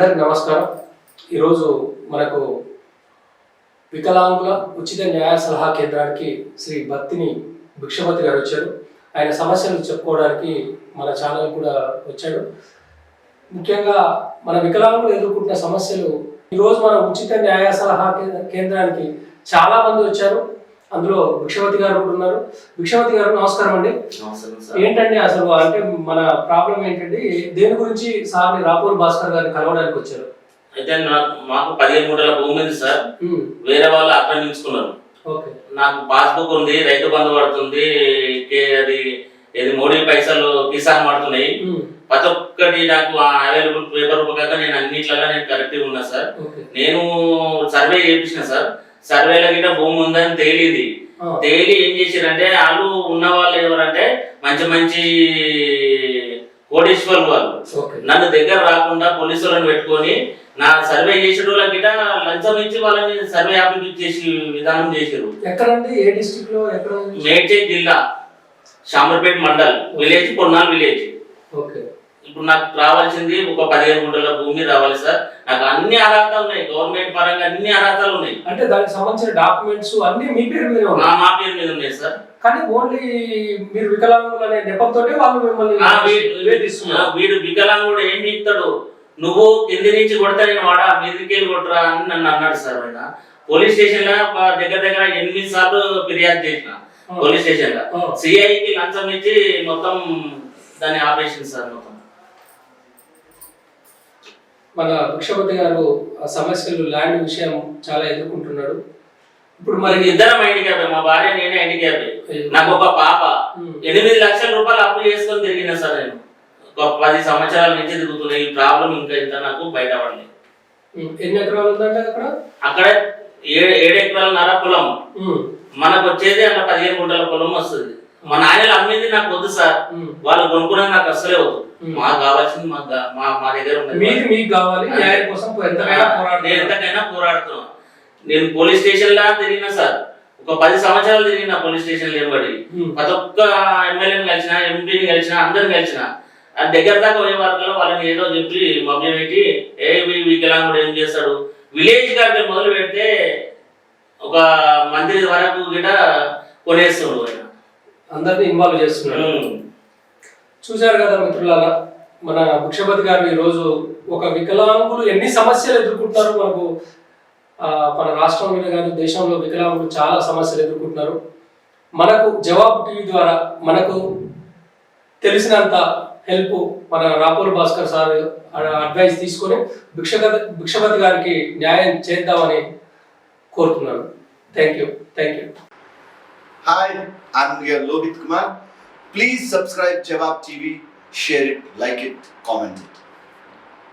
అందరికి నమస్కారం. ఈరోజు మనకు వికలాంగుల ఉచిత న్యాయ సలహా కేంద్రానికి శ్రీ భక్తిని భిక్షపతి గారు వచ్చారు. ఆయన సమస్యలు చెప్పుకోవడానికి మన ఛానల్ కూడా వచ్చాడు. ముఖ్యంగా మన వికలాంగులు ఎదుర్కొంటున్న సమస్యలు ఈరోజు మన ఉచిత న్యాయ సలహా కేంద్రానికి చాలా మంది వచ్చారు. అందులో భిక్షపతి గారు కూడా ఉన్నారు. భిక్షపతి గారు నమస్కారం అండి. సార్. ఏంటండి అసలు అంటే మన ప్రాబ్లం ఏంటండి? దేని గురించి సార్ని రాపూర్ భాస్కర్ గారిని కలవడానికి వచ్చారు? అయితే నాకు మాకు పదిహేను మూటల భూమి ఉంది సార్. వేరే వాళ్ళు ఆక్రమించుకున్నారు. నాకు పాస్బుక్ ఉంది రైతు బంధు పడుతుంది అది ఇది మోడీ పైసలు కిసాన్ పడుతున్నాయి ప్రతి ఒక్కటి నాకు అవైలబుల్ పేపర్ ఉపకాక నేను అన్నిట్లలో నేను కరెక్ట్గా ఉన్నా సార్. నేను సర్వే చేయించిన సార్. సర్వేలో గిట్ట భూమి ఉందని తేలిది. తేలి ఏం చేశారంటే వాళ్ళు ఉన్న వాళ్ళు ఎవరంటే మంచి మంచి కోటేశ్వర్లు వాళ్ళు. నన్ను దగ్గర రాకుండా పోలీసులను పెట్టుకొని నా సర్వే చేసేటోళ్ళ గిట లంచం ఇచ్చి వాళ్ళని సర్వే ఆఫీస్ చేసి విధానం చేశారు ఎక్కడండి? ఏ డిస్ట్రిక్ట్లో? ఎక్కడ? మేడ్చల్ జిల్లా Shamirpet mandal village Ponnal village. Okay. ఇప్పుడు నాకు రావాల్సింది ఒక పదిహేను గుంటల భూమి రావాలి సార్. నాకు అన్ని అర్హతలు ఉన్నాయి. గవర్నమెంట్ పరంగా అన్ని అర్హతలు ఉన్నాయి. అంటే దానికి సంబంధించిన డాక్యుమెంట్స్ అన్ని మీ పేరు మీద నా ఉన్నాయి. మా పేరు మీద ఉన్నాయి సార్. కానీ ఓన్లీ మీరు వికలాంగులు అనే నెపంతో వాళ్ళు మిమ్మల్ని వీడు- వికలాంగుడు ఏం చెప్తాడు? నువ్వు కింది నుంచి కొడతా నేను వాడా? మీదకి కొట్టరా అని నన్ను అన్నాడు సార్ ఆయన. పోలీస్ స్టేషన్లో దగ్గర దగ్గర ఎనిమిది సార్లు ఫిర్యాదు చేసిన పోలీస్ స్టేషన్లో. సిఐకి లంచం ఇచ్చి మొత్తం దాన్ని ఆపేసింది సార్ మొత్తం. మన భిక్షపతి గారు ఆ సమస్యలు ల్యాండ్ విషయం చాలా ఎదుర్కొంటున్నాడు. ఇప్పుడు మరి ఇద్దరం హ్యాండిక్యాప్ మా భార్య నేనే హ్యాండిక్యాప్ నాకు ఒక పాప. ఎనిమిది లక్షల రూపాయలు అప్పు చేసుకొని తిరిగిన సార్ నేను. ఒక పది సంవత్సరాల నుంచి తిరుగుతున్నాయి ఈ ప్రాబ్లం ఇంకా ఇంత నాకు బయటపడలేదు. ఎన్ని ఎకరాలు ఉందంటే అక్కడ? అక్కడ ఏడు ఏడు ఎకరాల నర పొలం. మనకు వచ్చేది అక్కడ పదిహేను గుంటల పొలం వస్తుంది. మా నాయనలు అమ్మింది నాకు వద్దు సార్. వాళ్ళు కొనుక్కున్నది నాకు అస్సలే వద్దు. మాకు కావాల్సింది మా మా దగ్గర ఉన్నది మీకు కావాలి న్యాయం కోసం ఎంతకైనా పోరాడుతున్నా. నేను పోలీస్ స్టేషన్ లా తిరిగిన సార్. ఒక పది సంవత్సరాలు తిరిగిన పోలీస్ స్టేషన్ లేబడి ప్రతి ఒక్క ఎమ్మెల్యేని కలిసిన ఎంపీని కలిసిన అందరిని కలిసిన దగ్గర దాకా పోయే వరకు వాళ్ళని ఏదో చెప్పి మభ్యం పెట్టి ఏ వికలాంగుడు ఏం చేస్తాడు? విలేజ్ గారికి మొదలు పెడితే ఒక మంత్రి వరకు గిట కొనేస్తున్నాడు ఆయన. అందరినీ ఇన్వాల్వ్ చేస్తున్నారు. చూశారు కదా మిత్రులారా మన భిక్షపతి గారు ఈరోజు ఒక వికలాంగులు ఎన్ని సమస్యలు ఎదుర్కొంటున్నారు మనకు మన రాష్ట్రంలో కానీ దేశంలో వికలాంగులు చాలా సమస్యలు ఎదుర్కొంటున్నారు. మనకు జవాబు టీవీ ద్వారా మనకు తెలిసినంత హెల్ప్ మన రాపూర్ భాస్కర్ సార్ అడ్వైస్ తీసుకొని భిక్షపతి భిక్షపతి గారికి న్యాయం చేద్దామని కోరుతున్నాను. Thank you thank you Hi, I'm your Lohit Kumar. Please subscribe Jawab TV, share it, like it, comment it.